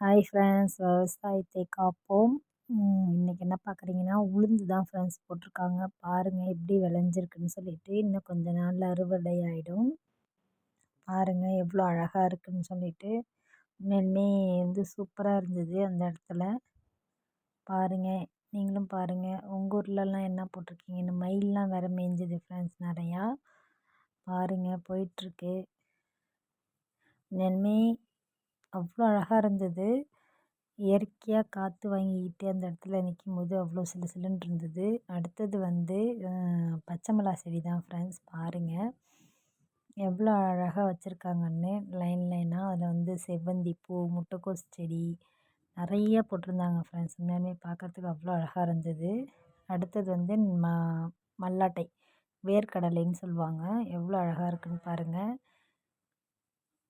Hi friends விவசாயத்தை காப்போம். இன்றைக்கி என்ன பார்க்குறீங்கன்னா உளுந்து தான் ஃப்ரெண்ட்ஸ் போட்டிருக்காங்க. பாருங்கள் எப்படி விளைஞ்சிருக்குன்னு சொல்லிட்டு இன்னும் கொஞ்ச நாளில் அறுவடை ஆகிடும் பாருங்கள் எவ்வளோ அழகாக இருக்குன்னு சொல்லிட்டு. உண்மையுமே வந்து சூப்பராக இருந்தது அந்த இடத்துல. பாருங்கள் நீங்களும் பாருங்கள் உங்கள் ஊர்லலாம் என்ன போட்டிருக்கீங்க? இந்த மயிலெலாம் வேறு மேய்ஞ்சது ஃப்ரெண்ட்ஸ் நிறையா. பாருங்கள் போயிட்டுருக்கு. உண்மையுமே அவ்வளோ அழகாக இருந்தது. இயற்கையாக காற்று வாங்கிக்கிட்டு அந்த இடத்துல நிற்கும் போது அவ்வளோ சிலு சிலுன்னு இருந்தது. அடுத்தது வந்து பச்சை மிளகா செடி தான் ஃப்ரெண்ட்ஸ் பாருங்கள் எவ்வளோ அழகாக வச்சுருக்காங்கன்னு. லைன் லைனாக அதில் வந்து செவ்வந்தி பூ முட்டைக்கோஸ் செடி நிறைய போட்டிருந்தாங்க ஃப்ரெண்ட்ஸ் உண்மையுமே பார்க்குறதுக்கு அவ்வளோ அழகாக இருந்தது. அடுத்தது வந்து ம மல்லாட்டை வேர்க்கடலைன்னு சொல்லுவாங்க. எவ்வளோ அழகாக இருக்குதுன்னு பாருங்கள்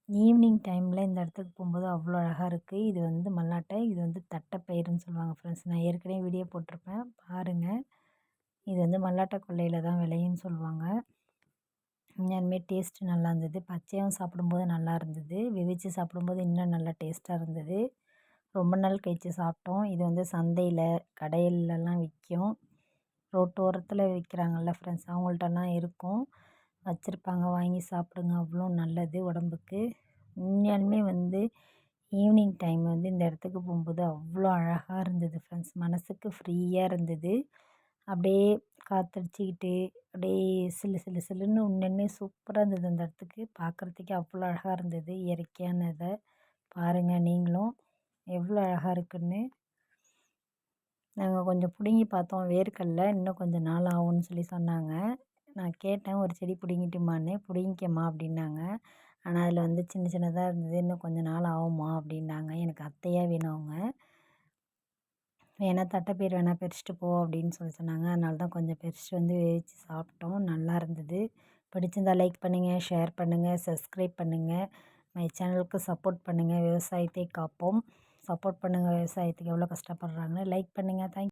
ஈவினிங் டைமில் இந்த இடத்துக்கு போகும்போது அவ்வளோ அழகாக இருக்குது இது வந்து மல்லாட்டை இது வந்து தட்டைப்பயிறுன்னு சொல்லுவாங்க ஃப்ரெண்ட்ஸ் நான் ஏற்கனவே வீடியோ போட்டிருப்பேன். பாருங்கள் இது வந்து மல்லாட்டை கொல்லையில் தான் விளையும்னு சொல்லுவாங்க. உண்மையாலுமே டேஸ்ட்டு நல்லா இருந்தது. பச்சையாகவும் சாப்பிடும்போது நல்லா இருந்தது. வெவிச்சு சாப்பிடும்போது இன்னும் நல்லா டேஸ்ட்டாக இருந்தது. ரொம்ப நாள் கழித்து சாப்பிட்டோம். இது வந்து சந்தையில் கடையிலலாம் விற்கும் ரோட்டோரத்தில் விற்கிறாங்கல்ல ஃப்ரெண்ட்ஸ் அவங்கள்ட்டலாம் இருக்கும். வச்சுருப்பாங்க. வாங்கி சாப்பிடுங்க. அவ்வளோ நல்லது உடம்புக்கு. உண்மையாலுமே வந்து ஈவினிங் டைம் வந்து இந்த இடத்துக்கு போகும்போது அவ்வளோ அழகாக இருந்தது ஃப்ரெண்ட்ஸ் மனதுக்கு ஃப்ரீயாக இருந்தது. அப்படியே காற்றடிச்சிக்கிட்டு அப்படியே சிலு சிலு சிலுன்னு உண்மையுமே சூப்பராக இருந்தது அந்த இடத்துக்கு. பார்க்குறதுக்கே அவ்வளோ அழகாக இருந்தது. இயற்கையானதை பாருங்கள் நீங்களும். எவ்வளோ அழகாக இருக்குதுன்னு நாங்கள் கொஞ்சம் பிடுங்கி பார்த்தோம். வேர்க்கடல. இன்னும் கொஞ்சம் நாள் ஆகும்னு சொல்லி சொன்னாங்க. நான் கேட்டேன் ஒரு செடி பிடிங்கிட்டுமான்னு பிடிங்கிக்கம்மா அப்படின்னாங்க. ஆனால் அதில் வந்து சின்ன சின்னதாக இருந்தது இன்னும் கொஞ்சம் நாள் ஆகும்மா அப்படின்னாங்க. எனக்கு அத்தையாக வேணும் அவங்க. வேணால் தட்டைப்பயிர் வேணால் பறிச்சிட்டு போ அப்படின்னு சொல்லி சொன்னாங்க. அதனால தான் கொஞ்சம் பறிச்சிட்டு வந்து வேவிச்சு சாப்பிட்டோம். நல்லா இருந்தது. பிடிச்சிருந்தால் லைக் பண்ணுங்கள் ஷேர் பண்ணுங்கள் சப்ஸ்கிரைப் பண்ணுங்கள் மை சேனலுக்கு சப்போர்ட் பண்ணுங்கள் விவசாயத்தை காப்போம். சப்போர்ட் பண்ணுங்கள் விவசாயத்துக்கு எவ்வளோ கஷ்டப்படுறாங்கன்னு லைக் பண்ணுங்கள் தேங்க்